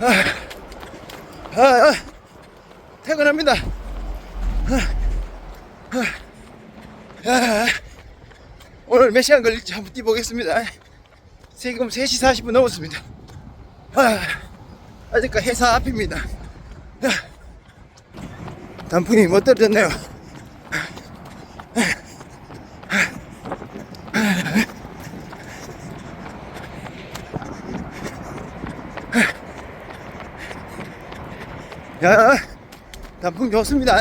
아, 아, 퇴근합니다. 아, 아, 아, 오늘 몇 시간 걸릴지 한번 뛰보겠습니다. 지금 3시 40분 넘었습니다. 아, 아직까지 회사 앞입니다. 아, 단풍이 못 떨어졌네요. 야, 단풍 좋습니다.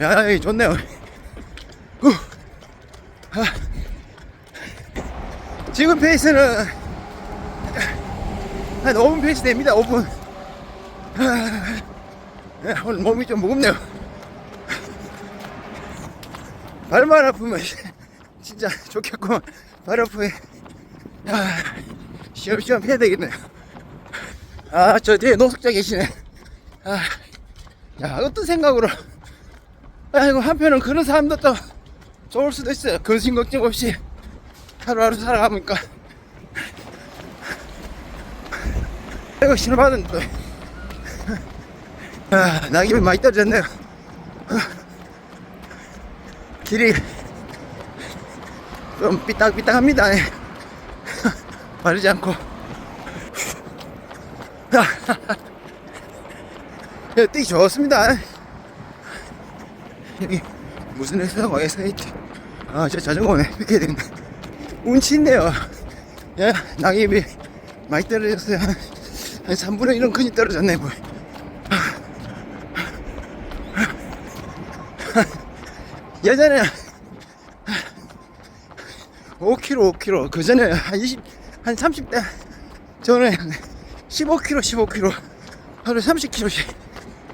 야, 좋네요. 지금 페이스는 한 5분 페이스 됩니다. 5분. 아, 야, 오늘 몸이 좀 무겁네요. 발만 아프면 진짜 좋겠고 발 아프면 아, 시험시험 해야 되겠네요. 아, 저 뒤에 노숙자 계시네. 아, 야, 어떤 생각으로. 아이고, 한편은 그런 사람도 또 좋을 수도 있어요. 근심 걱정 없이 하루하루 살아가니까. 아이고, 신호받은 또. 아, 낙엽이 많이 떨어졌네요. 길이 좀 삐딱삐딱합니다. 마르지 않고. 야, 뛰기 좋습니다. 무슨 회사고 SAT. 아, 저 자전거네. 삐게 되겠네. 운치인데요. 야, 낙엽이 많이 떨어졌어요. 한, 한 3분의 1은 근이 떨어졌네, 뭐. 예전에 5kg, 5kg. 그 전에 한 20, 한 30대 전에 15kg, 15kg. 하루에 30kg씩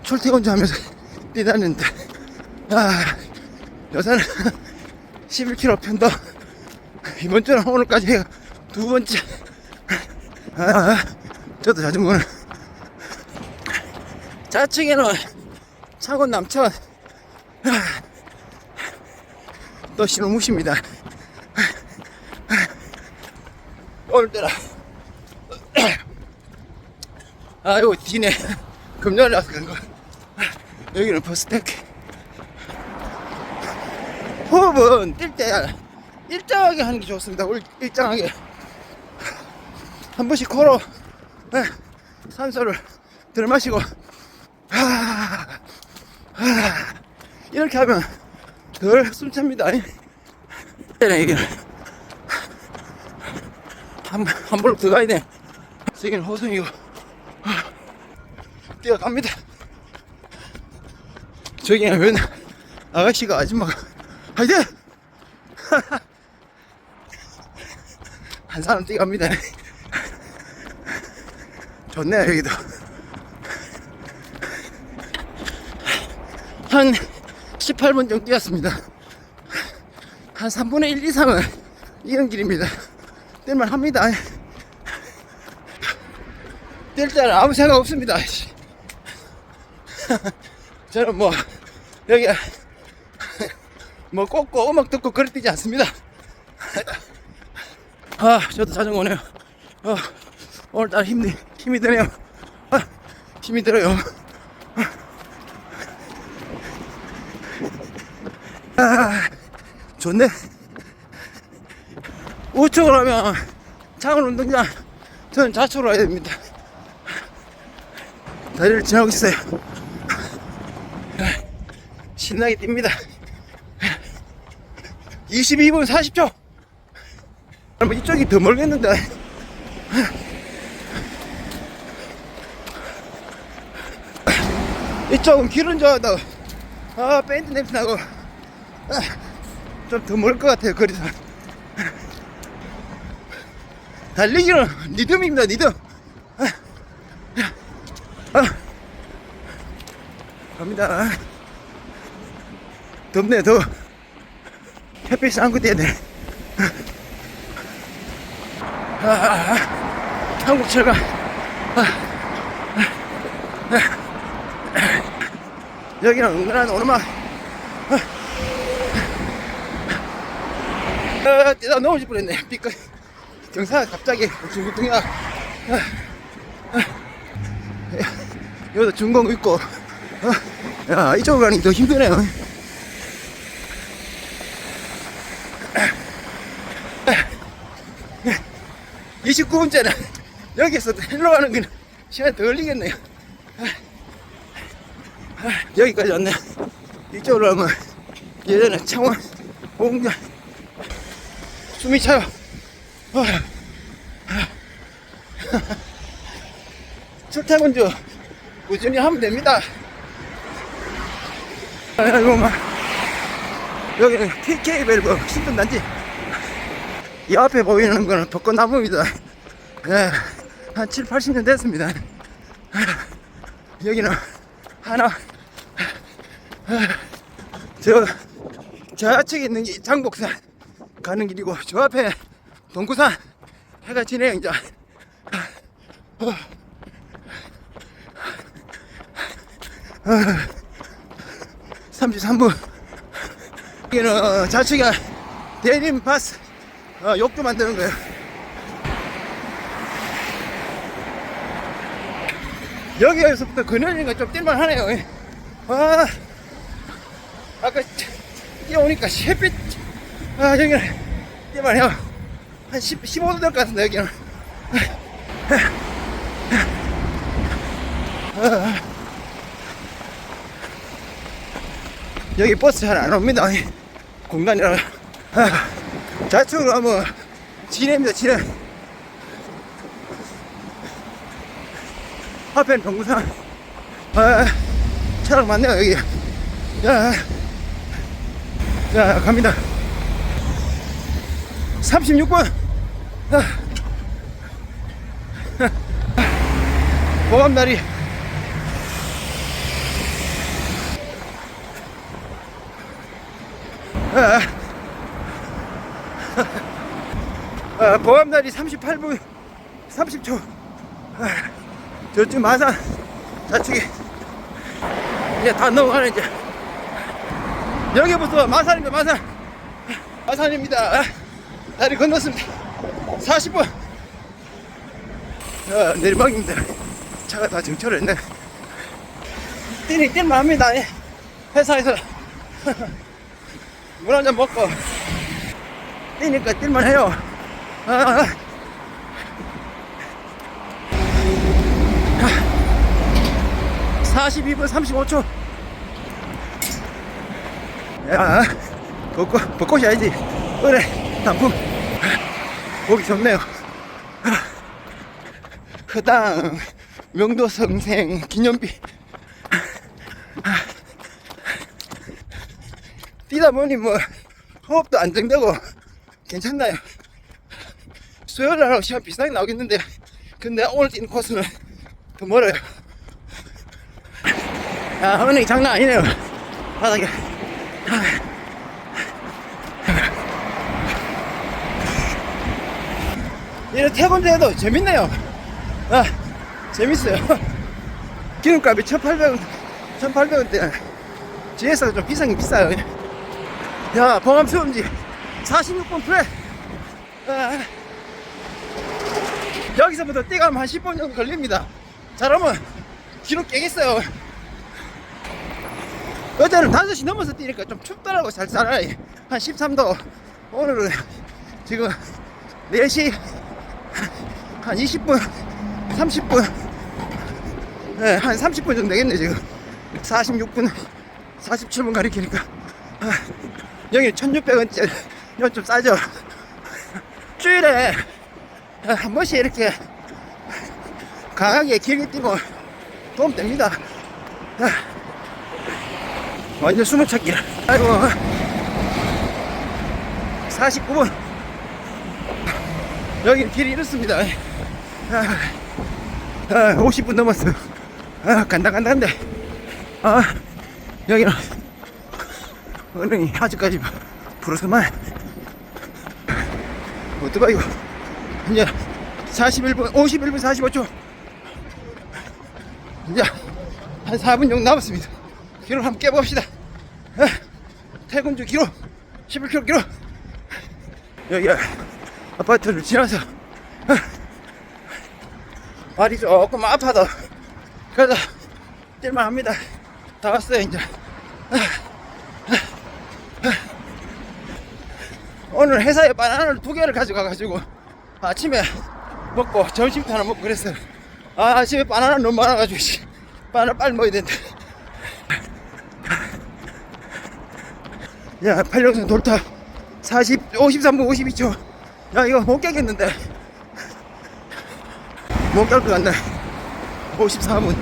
출퇴근자 하면서 뛰다녔는데, 아, 여사는 11kg 편도 이번 주는 오늘까지 두 번째. 아, 저도 자전거는 좌측에는 차고 남천 또 신호무십니다. 오늘따라 아이고 뒤네. 금년이라서 그런가 여기는 버스테크. 호흡은 뛸 때 일정하게 하는 게 좋습니다 울- 일정하게. 한 번씩 코로 예, 산소를 들마시고. 하, 하, 이렇게 하면 덜 숨찹니다. 때는 이게. 한, 한 볼록 더 가야 돼. 여기는 호성이고 뛰어갑니다. 저기는 웬 아가씨가 아줌마가 하이든 한 사람 뛰어갑니다. 좋네요 여기도 한 18분 정도 뛰었습니다. 한 3분의 1 이상은 이런 길입니다. 뛸만 합니다. 뛸 때는 아무 생각 없습니다. 씨. 저는 뭐 여기 뭐 꽂고 음악 듣고 그럴 뛰지 않습니다. 아, 저도 자전거네요. 어, 오늘따라 힘이 힘이 드네요. 아, 힘이 들어요. 아, 좋네. 우측으로 하면 창원 운동장, 저는 좌측으로 가야 됩니다. 다리를 지나고 있어요. 신나게 뜁니다. 22분 40초. 뭐 이쪽이 더 멀겠는데. 이쪽은 길은 좋아도 아 밴드 냄새 나고 좀더 멀 것 같아요 거리서 달리기는 리듬입니다 리듬 아, 갑니다. 덥네, 더워. 햇빛이 안고 뛰어야 돼. 아, 아, 아, 한국. 아, 아, 아. 여기는 은근한 오르막. 아, 아, 뛰다 넘어질 뻔했네. 삐끗. 경사가 갑자기 중구뚱이야. 여기도 중공 있고. 어? 야, 이쪽으로 가는 게 더 힘드네요. 29분째는 여기서 일로 가는 건 시간 더 걸리겠네요. 여기까지 왔네. 이쪽으로 가면 예전에 창원 공장 숨이 차요. 어. 출퇴근 중 꾸준히 하면 됩니다. 아이고 막 여기는 TK 밸브 신분 단지. 이 앞에 보이는 거는 벚꽃나무입니다. 예, 한 7, 80년 됐습니다. 여기는 하나, 저, 좌측에 있는 게 장복산 가는 길이고, 저 앞에 동구산 해가 지네요, 이제. 33분. 여기는 좌측에 대림 파스 어, 욕조 만드는 거예요. 여기에서부터 그늘이니까 좀 뛸만 하네요. 예. 아, 아까 뛰어오니까 햇빛, 아, 여기는 뛸만 해요. 한 10, 15도 될 것 같은데, 여기는. 아, 여기 버스 잘 안 옵니다. 예. 공간이라. 아. 좌측으로 가면 진해입니다 진해 앞에는 동구산 아, 차량 많네요 여기 자, 자 갑니다 36분 아. 보감다리 아, 아, 보암날이 38분 30초. 아, 저쪽 마산 좌측에. 이제 다 넘어가네 이제. 여기부터 마산입니다 마산. 마산입니다. 아, 다리 건넜습니다. 40분. 아, 내리막입니다. 차가 다 정차를 했네. 뛰니 뛸만 합니다 예. 회사에서 물 한 잔 먹고 뛰니까 뛸만 해요. 아, 아. 42분 35초. 야, 벚꽃, 벚꽃이 아니지. 그래, 단풍. 보기 좋네요. 허당, 명도 성생 기념비. 뛰다 보니 뭐, 호흡도 안정되고, 괜찮나요? 수요일하고 시간 비슷하게 나오겠는데 근데 오늘 뛰는 코스는 더 멀어요. 야 은행이 장난 아니네요. 바닥에. 이런 태권도 해도 재밌네요. 아 재밌어요. 기름값이 1800원 1800원대 GS가 좀 비싼 게 비싸요 야 봉암 수험지. 46분 플레. 아, 여기서부터 뛰가면 한 10분 정도 걸립니다. 잘하면 기록 깨겠어요. 어제는 5시 넘어서 뛰니까 좀 춥더라고 살살하니 한 13도. 오늘은 지금 4시 한 20분 30분. 네, 한 30분 정도 되겠네 지금. 46분 47분 가리키니까. 아, 여기 1600원짜리 이건 좀 싸죠 주일에 한 번씩 이렇게 강하게 길게 뛰고 도움 됩니다. 아, 완전 숨을 찾기. 아이고. 49분. 여기 길이 이렇습니다. 아, 아, 50분 넘었어요 아, 간당간당한데 아, 여기는 은행이 아직까지 불어서만. 오토바이고 이제 41분 51분 45초. 이제 한 4분 정도 남았습니다. 기록 한번 깨봅시다. 아, 퇴근주 기록 11km 기록 여기 아파트를 지나서 발이 조금 아파도 그래도 뛸만 합니다. 다 왔어요, 이제. 오늘 회사에 바나나를 두 개를 가져가가지고 아침에 먹고 점심도 하나 먹고 그랬어요. 아, 아침에 바나나 너무 많아가지고, 씨. 바나나 빨리 먹어야 된다. 야, 팔령선 돌타 40, 53분 52초. 야, 이거 못 깨겠는데. 못 깰 것 같네. 54분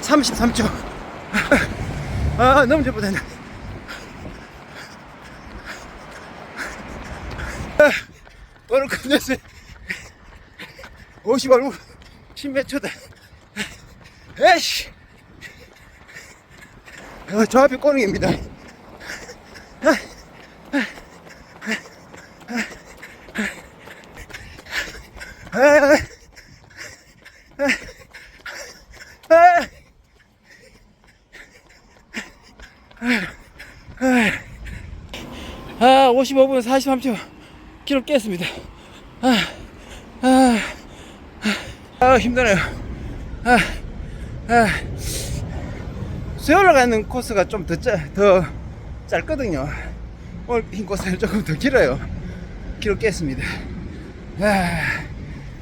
33초. 아, 너무 잘못했네. 아, 오늘 끝냈어요. 55분 10몇 초다. 에이씨. 어, 저 앞이 꼬릉입니다. 아, 55분 43초 기록 깼습니다. 아, 아, 아, 힘드네요. 아, 아, 수요일로 가는 코스가 좀 더 더 짧거든요. 오늘 빈 코스는 조금 더 길어요. 기록 깼습니다. 아,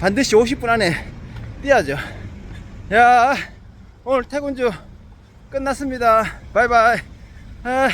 반드시 50분 안에 뛰어야죠. 야, 오늘 퇴근주 끝났습니다. 바이바이. 아.